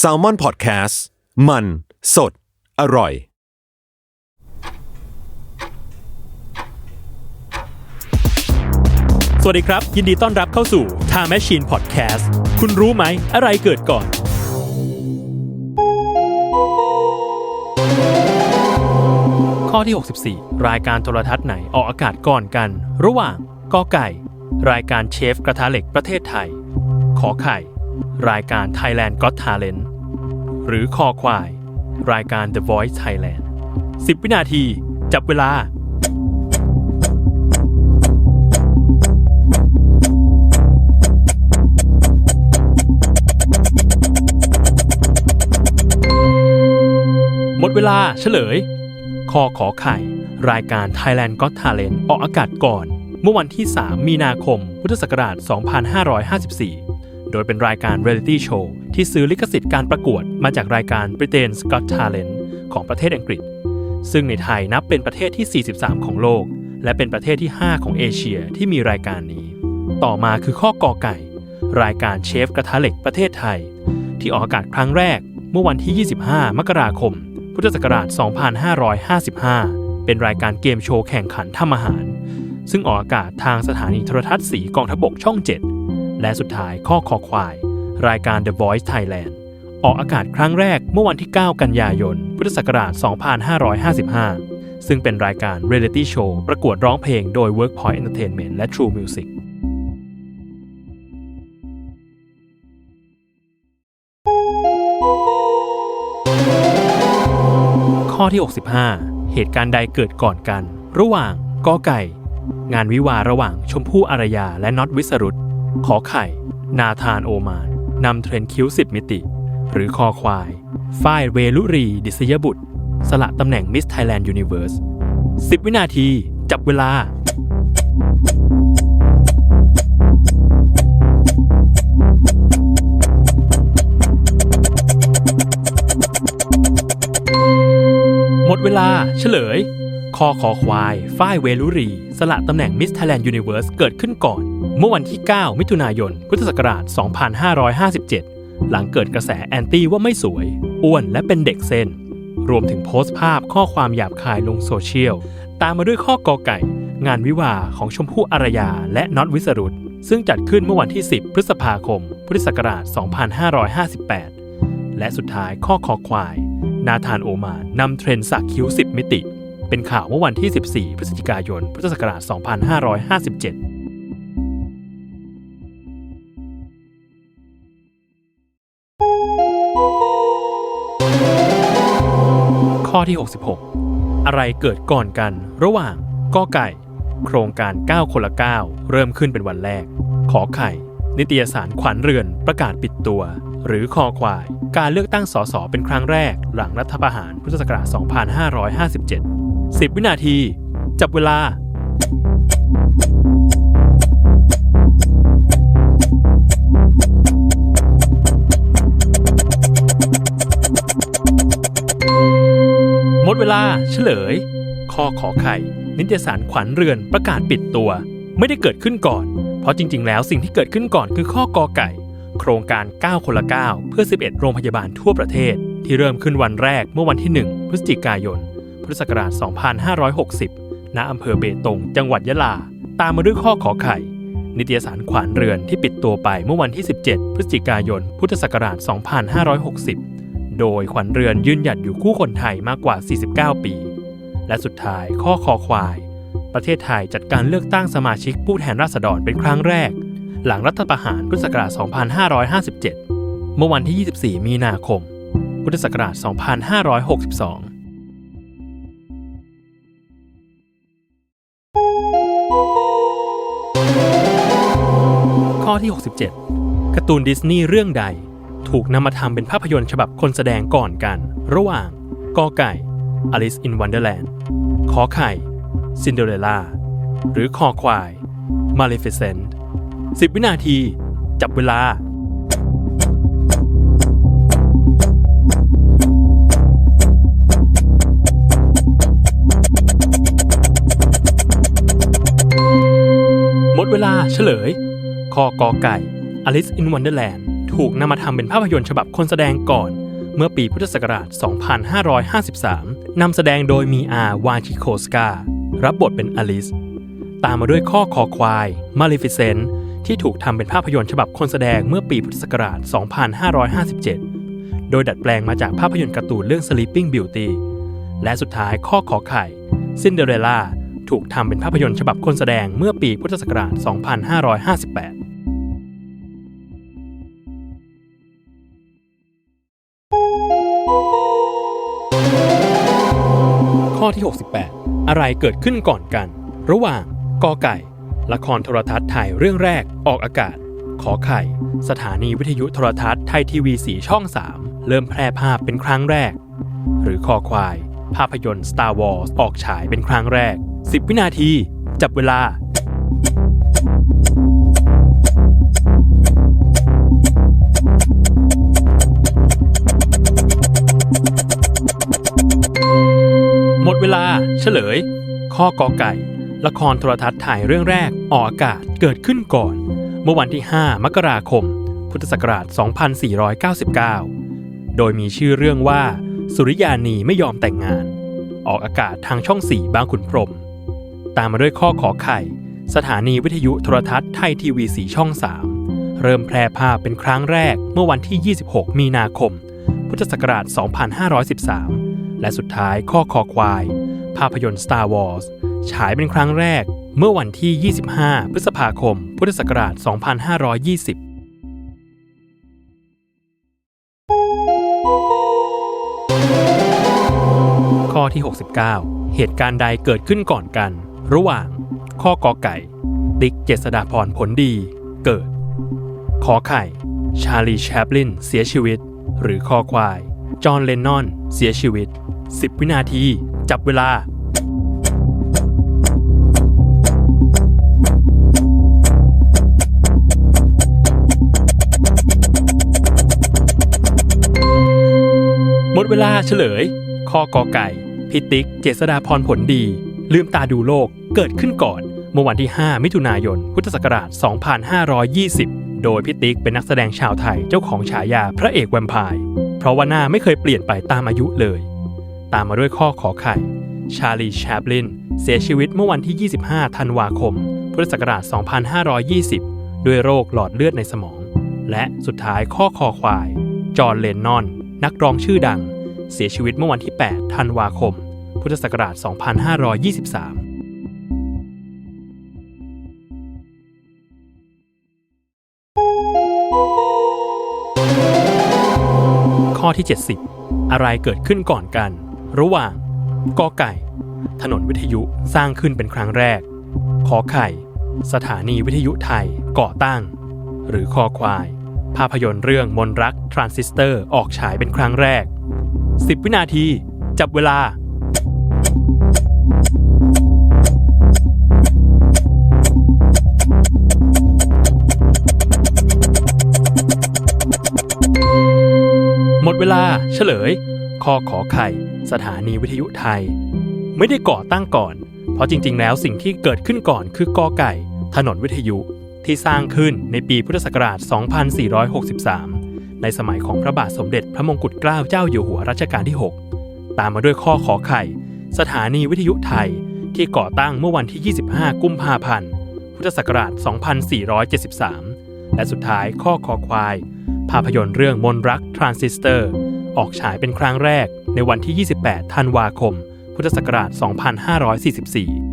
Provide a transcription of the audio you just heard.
s a l ม o n PODCAST มัน สด อร่อย สวัสดีครับ ยินดีต้อนรับเข้าสู่ Time Machine Podcast คุณรู้ไหม อะไรเกิดก่อน ข้อที่ 64 รายการโทรทัศน์ไหนออกอากาศก่อนกัน ระหว่างกอไก่ รายการเชฟกระทะเหล็กประเทศไทย ขอไข่ รายการ Thailand Got Talent หรือคอควาย รายการ The Voice Thailand 10 วินาที จับเวลา หมดเวลาเฉลยคอขอไข่ รายการ Thailand Got Talent ออกอากาศก่อน เมื่อวันที่ 3 มีนาคม พุทธศักราช 2554 โดยเป็นรายการเรียลิตี้โชว์ที่ซื้อลิขสิทธิ์การประกวดมาจากรายการ Britain's Got Talent ของประเทศอังกฤษ ซึ่งในไทยนับเป็นประเทศที่ 43 ของโลก และเป็นประเทศที่ 5 ของเอเชียที่มีรายการนี้ ต่อมาคือข้อกอไก่ รายการเชฟกระทะเหล็กประเทศไทย ที่ออกอากาศครั้งแรกเมื่อวันที่ 25 มกราคม พุทธศักราช 2555 เป็นรายการเกมโชว์แข่งขันทำอาหาร ซึ่งออกอากาศทางสถานีโทรทัศน์สีกองทบกช่อง 7 และสุดท้ายข้อคอควาย รายการ The Voice Thailand ออกอากาศครั้งแรกเมื่อวันที่ 9 กันยายน พุทธศักราช 2555 ซึ่งเป็นรายการเรียลิตี้โชว์ประกวดร้องเพลงโดย Workpoint Entertainment และ True Music ข้อที่ 65 เหตุการณ์ใดเกิดก่อนกัน ระหว่างกอไก่ งานวิวาระหว่างชมพู่อารยาและน็อตวิสรุต ขอไข่ นาธานโอมานนำเทรนคิ้ว 10 มิติ หรือคอควาย ฝ้ายเวลุรี ดิษยบุตร สละตำแหน่งมิสไทยแลนด์ยูนิเว r ร์ส10 วินาที จับเวลาหมดเวลาเฉลย คอขอควาย ฝ้ายเวลุรี สละตำแหน่งมิสไทยแลนด์ยูนิเว r ร์สเกิดขึ้นก่อน เมื่อวันที่ 9 มิถุนายน พุทธศักราช 2557 หลังเกิดกระแสแอนตี้ว่าไม่สวย อ้วนและเป็นเด็กเส้น รวมถึงโพสต์ภาพข้อความหยาบคายลงโซเชียล ตามมาด้วยข้อกอไก่ งานวิวาของชมพู่อารยาและน็อตวิสรุตซึ่งจัดขึ้นเมื่อวันที่ 10 พฤษภาคม พุทธศักราช 2558 และสุดท้ายข้อคอควาย นาธานโอมานนำเทรนสักคิ้ว 10 มิติ เป็นข่าวเมื่อวันที่ 14 พฤศจิกายน พุทธศักราช 2557 ที่ 66 อะไรเกิดก่อนกันระหว่างกอไก่ โครงการ 9 คนละ 9 เริ่มขึ้นเป็นวันแรก ขอไข่ นิตยสารขวัญเรือนประกาศปิดตัว หรือคอควาย การเลือกตั้งสสเป็นครั้งแรก หลังรัฐประหารพุทธศักราช 2557 10 วินาที จับเวลา ดเวลาเฉลย ข้อขอไข่ นิตยสารขวัญเรือนประกาศปิดตัว ไม่ได้เกิดขึ้นก่อน เพราะจริง ๆ แล้วสิ่งที่เกิดขึ้นก่อนคือข้อกอไก่ โครงการ 9 คนละ 9 เพื่อ 11 โรงพยาบาลทั่วประเทศ ที่เริ่มขึ้นวันแรกเมื่อวันที่ 1 พฤศจิกายน พุทธศักราช 2560 ณ อำเภอเบตง จังหวัดยะลา ตามมาด้วยข้อขอไข่ นิตยสารขวัญเรือนที่ปิดตัวไปเมื่อวันที่ 17 พฤศจิกายน พุทธศักราช 2560 โดยขวัญเรือนยืนหยัดอยู่คู่คนไทยมากกว่า 49 ปี และสุดท้ายข้อคอควาย ประเทศไทยจัดการเลือกตั้งสมาชิกผู้แทนราษฎรเป็นครั้งแรก หลังรัฐประหารพุทธศักราช 2557 เมื่อวันที่ 24 มีนาคม พุทธศักราช 2562ข้อที่ 67 การ์ตูนดิสนีย์เรื่องใด ถูกนำมาทำเป็นภาพยนตร์ฉบับคนแสดงก่อนกัน ระหว่างกอไก่ Alice in Wonderland ขอไข่ Cinderella หรือคอควาย Maleficent 10 วินาที จับเวลาหมดเวลาเฉลย คอกอไก่ Alice in Wonderland ถูกนำมาทำเป็นภาพยนตร์ฉบับคนแสดงก่อน เมื่อปีพุทธศักราช 2553 นำแสดงโดยมีอาวาชิโคสกา รับบทเป็นอลิส ตามมาด้วยข้อคอควาย Maleficent ที่ถูกทำเป็นภาพยนตร์ฉบับคนแสดงเมื่อปีพุทธศักราช 2557 โดยดัดแปลงมาจากภาพยนตร์การ์ตูนเรื่อง Sleeping Beauty และสุดท้ายข้อขอไข่ Cinderella ถูกทำเป็นภาพยนตร์ฉบับคนแสดงเมื่อปีพุทธศักราช 2558 อที่ 68 อะไรเกิดขึ้นก่อนกัน ระหว่างกอไก่ ละครโทรทัศน์ไทยเรื่องแรกออกอากาศ ขอไข่ สถานีวิทยุโทรทัศน์ไทยทีวีสีช่อง 3 เริ่มแพร่ภาพเป็นครั้งแรก หรือคอควาย ภาพยนตร์ Star Wars ออกฉายเป็นครั้งแรก 10 วินาที จับเวลา ลา เฉลย ข้อกอไก่ ละครโทรทัศน์ถ่ายเรื่องแรก ออกอากาศเกิดขึ้นก่อน เมื่อวันที่ 5 มกราคม พุทธศักราช 2499 โดยมีชื่อเรื่องว่า สุริยานีไม่ยอมแต่งงาน ออกอากาศทางช่อง4บางขุนพรม ตามมาด้วยข้อขอไข่ สถานีวิทยุโทรทัศน์ไทยทีวีสีช่อง 3 เริ่มแพร่ภาพเป็นครั้งแรกเมื่อวันที่ 26 มีนาคม พุทธศักราช 2513 และสุดท้ายข้อคอควาย ภาพยนตร์ Star Wars ฉายเป็นครั้งแรกเมื่อวันที่ 25 พฤษภาคม พุทธศักราช 2520ข้อที่ 69 เหตุการณ์ใดเกิดขึ้นก่อนกัน ระหว่าง ข้อกอไก่ ติ๊กเจษดาพรผลดี เกิด ขอไข่ ชาลีแชปลิน เสียชีวิต หรือคอควาย จอห์นเลนนอน เสียชีวิต 10 วินาที จับเวลาหมดเวลาเฉลยข้อกอไก่พิติก เจษดาพรผลดี ลืมตาดูโลกเกิดขึ้นก่อน เมื่อวันที่ 5 มิถุนายน พุทธศักราช 2520 โดยพิติกเป็นนักแสดงชาวไทยเจ้าของฉายาพระเอกแวมไพร์ เพราะว่าหน้าไม่เคยเปลี่ยนไปตามอายุเลย ตามมาด้วยข้อขอไข่ ชาลีแชปลิน เสียชีวิตเมื่อวันที่ 25 ธันวาคม พุทธศักราช 2520 ด้วยโรคหลอดเลือดในสมอง และสุดท้ายข้อคอควาย จอห์เลนนอน นักร้องชื่อดัง เสียชีวิตเมื่อวันที่ 8 ธันวาคม พุทธศักราช 2523ข้อที่ 70 อะไรเกิดขึ้นก่อนกัน ระหว่างกอไก่ ถนนวิทยุสร้างขึ้นเป็นครั้งแรก ขอไข่ สถานีวิทยุไทยก่อตั้ง หรือคอควาย ภาพยนตร์เรื่องมนรักทรานซิสเตอร์ออกฉายเป็นครั้งแรก 10 วินาที จับเวลาหมดเวลาเฉลย ข้อขอไข่ สถานีวิทยุไทย ไม่ได้ก่อตั้งก่อน เพราะจริง ๆ แล้วสิ่งที่เกิดขึ้นก่อนคือกอไก่ ถนนวิทยุที่สร้างขึ้นในปีพุทธศักราช 2463 ในสมัยของพระบาทสมเด็จพระมงกุฎเกล้าเจ้าอยู่หัวรัชกาลที่ 6 ตามมาด้วยข้อขอไข่ สถานีวิทยุไทยที่ก่อตั้งเมื่อวันที่ 25 กุมภาพันธ์ พุทธศักราช 2473 และสุดท้ายข้อคอควาย ภาพยนตร์เรื่องมนรักทรานซิสเตอร์ ออกฉายเป็นครั้งแรก ในวันที่ 28 ธันวาคม พุทธศักราช 2544